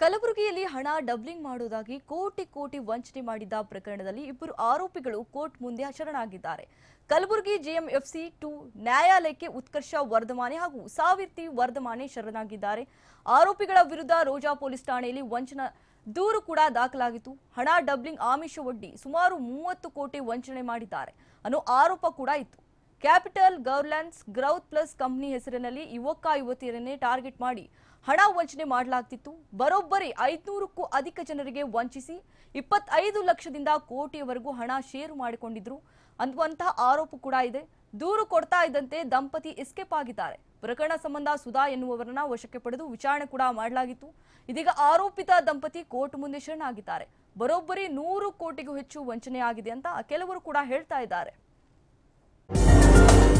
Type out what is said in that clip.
ಕಲಬುರಗಿಯಲ್ಲಿ ಹಣ ಡಬ್ಲಿಂಗ್ ಮಾಡುವುದಾಗಿ ಕೋಟಿ ಕೋಟಿ ವಂಚನೆ ಮಾಡಿದ್ದ ಪ್ರಕರಣದಲ್ಲಿ ಇಬ್ಬರು ಆರೋಪಿಗಳು ಕೋರ್ಟ್ ಮುಂದೆ ಶರಣಾಗಿದ್ದಾರೆ ಕಲಬುರಗಿ ಜಿಎಂಎಫ್ಸಿ ಟು ನ್ಯಾಯಾಲಯಕ್ಕೆ ಉತ್ಕರ್ಷ ವರ್ಧಮಾನೆ ಹಾಗೂ ಸಾವಿರ್ತಿ ವರ್ಧಮಾನೆ ಶರಣಾಗಿದ್ದಾರೆ. ಆರೋಪಿಗಳ ವಿರುದ್ಧ ರೋಜಾ ಪೊಲೀಸ್ ಠಾಣೆಯಲ್ಲಿ ವಂಚನಾ ದೂರು ಕೂಡ ದಾಖಲಾಗಿತ್ತು. ಹಣ ಡಬ್ಲಿಂಗ್ ಆಮಿಷ ಒಡ್ಡಿ ಸುಮಾರು ಮೂವತ್ತು ಕೋಟಿ ವಂಚನೆ ಮಾಡಿದ್ದಾರೆ ಅನ್ನೋ ಆರೋಪ ಕೂಡ ಇತ್ತು. ಕ್ಯಾಪಿಟಲ್ ಗೌರ್ಲೆನ್ಸ್ ಗ್ರೌತ್ ಪ್ಲಸ್ ಕಂಪನಿ ಹೆಸರಿನಲ್ಲಿ ಯುವಕ ಯುವತಿಯರನ್ನೇ ಟಾರ್ಗೆಟ್ ಮಾಡಿ ಹಣ ವಂಚನೆ ಮಾಡಲಾಗ್ತಿತ್ತು. ಬರೋಬ್ಬರಿ ಐದ್ನೂರಕ್ಕೂ ಅಧಿಕ ಜನರಿಗೆ ವಂಚಿಸಿ ಇಪ್ಪತ್ತೈದು ಲಕ್ಷದಿಂದ ಕೋಟಿಯವರೆಗೂ ಹಣ ಶೇರು ಮಾಡಿಕೊಂಡಿದ್ರು. ಅನ್ನುವಂತಹ ಆರೋಪ ಕೂಡ ಇದೆ. ದೂರು ಕೊಡ್ತಾ ಇದ್ದಂತೆ ದಂಪತಿ ಎಸ್ಕೇಪ್ ಆಗಿದ್ದಾರೆ. ಪ್ರಕರಣ ಸಂಬಂಧ ಸುಧಾ ಎನ್ನುವವರನ್ನ ವಶಕ್ಕೆ ಪಡೆದು ವಿಚಾರಣೆ ಕೂಡ ಮಾಡಲಾಗಿತ್ತು. ಇದೀಗ ಆರೋಪಿತ ದಂಪತಿ ಕೋರ್ಟ್ ಮುಂದೆ ಶರಣಾಗಿದ್ದಾರೆ. ಬರೋಬ್ಬರಿ ನೂರು ಕೋಟಿಗೂ ಹೆಚ್ಚು ವಂಚನೆ ಆಗಿದೆ ಅಂತ ಕೆಲವರು ಕೂಡ ಹೇಳ್ತಾ ಇದ್ದಾರೆ.